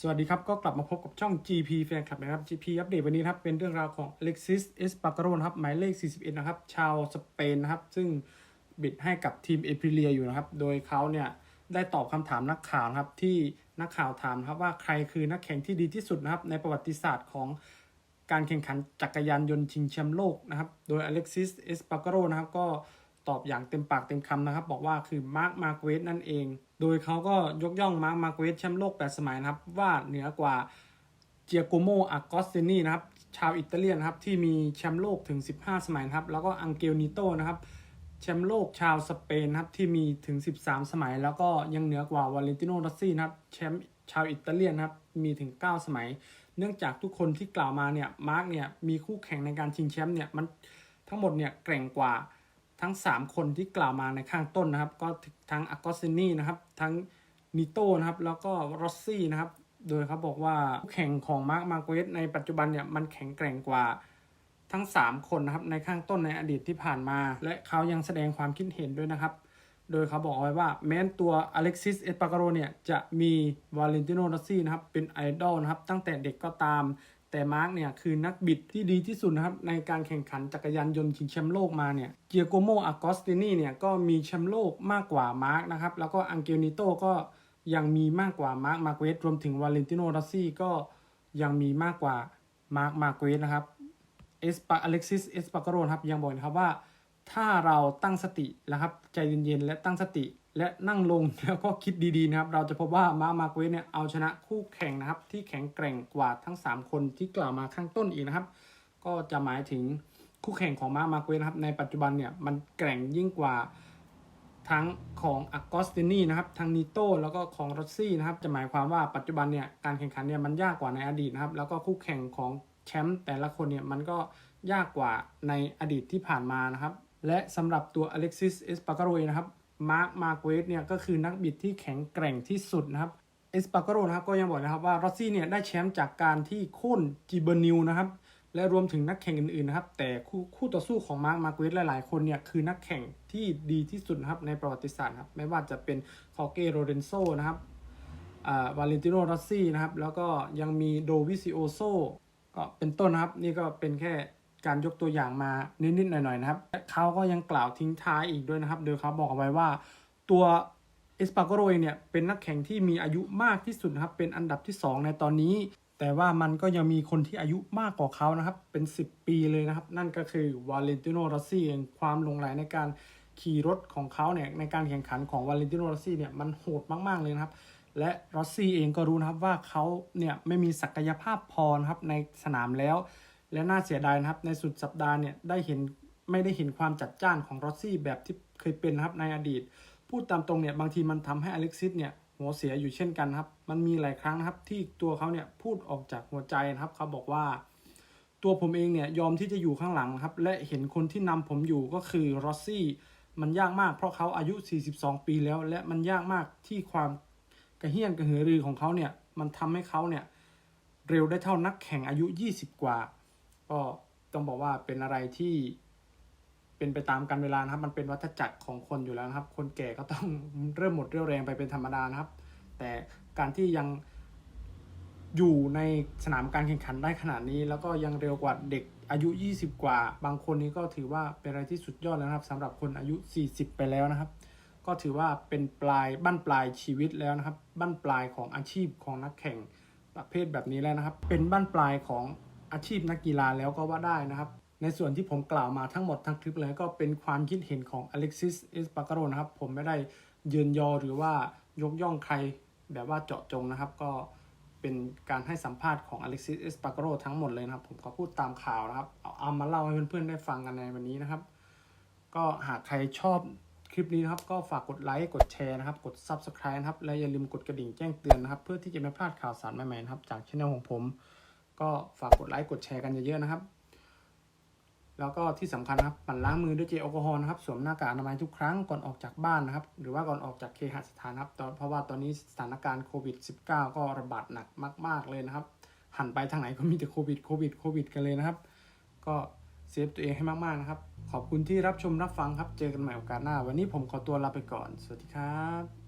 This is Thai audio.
สวัสดีครับ ก็กลับมาพบกับช่อง GP Fan Club นะครับ GP อัปเดตวันนี้ครับเป็นเรื่องราวของ Alexis Espargaro นะครับหมายเลข 41 นะครับ ชาวสเปนนะครับ ซึ่งบิดให้กับทีมเอ r ริเลียอยู่นะครับ โดยเขาเนี่ยได้ตอบคำถามนักข่าวครับที่นักข่าวถามครับว่าใครคือนักแข่งที่ดีที่สุดนะครับ ในประวัติศาสตร์ของการแข่งขันจักรยานยนต์ชิงแชมป์โลกนะครับ โดย Alexis Espargaro นะครับก็ตอบอย่างเต็มปากเต็มคำนะครับ บอกว่าคือมาร์คมาร์เกวสนั่นเอง โดยเขาก็ยกย่องมาร์คมาร์เกวสแชมป์โลก 8 สมัยนะครับ ว่าเหนือกว่าเจียโกโมอากอสเซนีนะครับ ชาวอิตาเลียนนะครับ ที่มีแชมป์โลกถึง 15 สมัยนะครับ แล้วก็อังเกลนิโตนะครับแชมป์โลกชาวสเปนนะครับที่มีถึง 13 สมัย แล้วก็ยังเหนือกว่าวาเลนติโนรอสซี่นะครับแชมป์ชาวอิตาเลียนนะครับมีถึง 9 สมัย เนื่องจากทุกคนที่กล่าวมาเนี่ยมาร์กเนี่ยมีคู่แข่งในการชิงแชมป์เนี่ยมันทั้งหมดเนี่ยแกร่งกว่า ทั้ง 3 คนที่กล่าวมาในข้างต้นนะครับ ก็ทั้งอากอสซินีนะครับ ทั้งนิโตนะครับ แล้วก็รอสซี่นะครับ โดยเขาบอกว่าแข่งของมาร์คมาร์เวสในปัจจุบันเนี่ยมันแข็งแกร่งกว่าทั้ง 3 คนนะครับในข้างต้นในอดีตที่ผ่านมา และเขายังแสดงความคิดเห็นด้วยนะครับ โดยเขาบอกเอาไว้ว่าแม้นตัวอเล็กซิสเอสปาการโรเนี่ยจะมีวาเลนติโนรอสซี่นะครับเป็นไอดอลนะครับตั้งแต่เด็กก็ตาม แต่มาร์กเนี่ยคือนักบิดที่ดีที่สุดนะครับในการแข่งขันจักรยานยนต์ชิงแชมป์โลกมาเนี่ยเกียโกโมอากอสตินีเนี่ยก็มีแชมป์โลกมากกว่ามาร์กนะครับแล้วก็อังเกลนิโตก็ยังมีมากกว่ามาร์กมาเกวสรวมถึงวาเลนติโนรอซี่ก็ยังมีมากกว่ามาร์กมาเกวสนะครับเอสปาอเล็กซิสเอสปาการโรนครับยังบอกนะครับว่า ถ้าเราตั้งสตินะครับใจเย็นๆและตั้งสติและนั่งลงแล้วก็คิดดีๆนะครับ เราจะพบว่ามามาเกวสเนี่ยเอาชนะคู่แข่งนะครับ ที่แข็งแกร่งกว่าทั้ง 3 คนที่กล่าวมาข้างต้นอีกนะครับ ก็จะหมายถึงคู่แข่งของมามาเกวสนะครับในปัจจุบันเนี่ยมันแกร่งยิ่งกว่าทั้งของอากอสตินีนะครับทางนิโต้แล้วก็ของรอซี่นะครับ จะหมายความว่าปัจจุบันเนี่ยการแข่งขันเนี่ยมันยากกว่าในอดีตนะครับ แล้วก็คู่แข่งของแชมป์แต่ละคนเนี่ยมันก็ยากกว่าในอดีตที่ผ่านมานะครับ และสำหรับตัวอเล็กซิสเอสปาการโรนะครับมาร์คมาเกวสเนี่ยก็คือนักบิดที่แข็งแกร่งที่สุดนะครับเอสปาการโรนะครับก็ยังบอกนะครับว่ารอซี่เนี่ยได้แชมป์จากการที่โค่นจิเบอร์นิวนะครับและรวมถึงนักแข่งอื่นๆนะครับ แต่คู่คู่ต่อสู้ของมาร์คมาเกวสหลายๆคนเนี่ยคือนักแข่งที่ดีที่สุดนะครับในประวัติศาสตร์ครับไม่ว่าจะเป็นคอเกโรเรนโซนะครับวาเลนติโนรอซี่นะครับแล้วก็ยังมีโดวิซิโอโซก็เป็นต้นนะครับ นี่ก็เป็นแค่ การยกตัวอย่างมานิดๆหน่อยๆนะครับเขาก็ยังกล่าวทิ้งท้ายอีกด้วยนะครับ โดยเขาบอกเอาไว้ว่าตัวเอสปาโกโรเนี่ยเป็นนักแข่งที่มีอายุมากที่สุดนะครับ เป็นอันดับที่ 2 ในตอนนี้ แต่ว่ามันก็ยังมีคนที่อายุมากกว่าเขานะครับ เป็น 10 ปีเลยนะครับ นั่นก็คือวาเลนติโนรอสซี่เองความลงไหลในการขี่รถของเขาเนี่ยในการแข่งขันของวาเลนติโนรอสซี่เนี่ยมันโหดมากๆเลยนะครับ และรอสซี่เองก็รู้นะครับว่าเขาเนี่ยไม่มีศักยภาพพอนะครับในสนามแล้ว และน่าเสียดายนะครับในสุดสัปดาห์เนี่ยได้เห็นไม่ได้เห็นความจัดจ้านของรอสซี่แบบที่เคยเป็นนะครับในอดีต พูดตามตรงเนี่ยบางทีมันทำให้อเล็กซิสเนี่ยหัวเสียอยู่เช่นกันครับมันมีหลายครั้งนะครับที่ตัวเขาเนี่ยพูดออกจากหัวใจนะครับเขาบอกว่า ตัวผมเองเนี่ยยอมที่จะอยู่ข้างหลังครับและเห็นคนที่นำผมอยู่ก็คือรอสซี่มันยากมากเพราะเขาอายุ 42 ปีแล้ว และมันยากมากที่ความกระเฮี้ยนกระหือรือของเขาเนี่ยมันทำให้เขาเนี่ยเร็วได้เท่านักแข่งอายุ 20 กว่า ก็ต้องบอกว่าเป็นอะไรที่เป็นไปตามกันเวลานะครับ มันเป็นวัฏจักรของคนอยู่แล้วนะครับ คนแก่ก็ต้องเริ่มหมดเรี่ยวแรงไปเป็นธรรมดานะครับ แต่การที่ยังอยู่ในสนามการแข่งขันได้ขนาดนี้ แล้วก็ยังเร็วกว่าเด็กอายุ 20 กว่า บางคนนี้ก็ถือว่าเป็นอะไรที่สุดยอดแล้วนะครับสำหรับคนอายุ 40 ไปแล้วนะครับ ก็ถือว่าเป็นปลายบั้นปลายชีวิตแล้วนะครับ บั้นปลายของอาชีพของนักแข่งประเภทแบบนี้แล้วนะครับ เป็นบั้นปลายของ อาชีพนักกีฬาแล้วก็ว่าได้นะครับ ในส่วนที่ผมกล่าวมาทั้งหมดทั้งคลิปเลยก็เป็นความคิดเห็นของอเล็กซิสเอสปาการโรนะครับ ผมไม่ได้ยืนยอหรือว่ายกย่องใครแบบว่าเจาะจงนะครับ ก็เป็นการให้สัมภาษณ์ของอเล็กซิสเอสปาการโรทั้งหมดเลยนะครับ ผมก็พูดตามข่าวนะครับ เอาเอามาเล่าให้เพื่อนๆได้ฟังกันในวันนี้นะครับ ก็หากใครชอบคลิปนี้นะครับก็ฝากกดไลค์ กดแชร์นะครับ กด Subscribe นะครับ และอย่าลืมกดกระดิ่งแจ้งเตือนนะครับ เพื่อที่จะไม่พลาดข่าวสารใหม่ๆนะครับ จากช่องของผม ก็ฝากกดไลค์กดแชร์กันเยอะๆนะครับ แล้วก็ที่สำคัญนะครับหมั่นล้างมือด้วยเจลแอลกอฮอล์นะครับสวมหน้ากากอนามัยทุกครั้งก่อนออกจากบ้านนะครับ หรือว่าก่อนออกจากเคหสถานครับตอนเพราะว่าตอนนี้สถานการณ์โควิด -19 ก็ระบาดหนักมาก ๆเลยนะครับ หันไปทางไหนก็มีแต่โควิดโควิดโควิดกันเลยนะครับ ก็เซฟตัวเองให้มากๆนะครับ ขอบคุณที่รับชมรับฟังครับ เจอกันใหม่โอกาสหน้า วันนี้ผมขอตัวลาไปก่อน สวัสดีครับ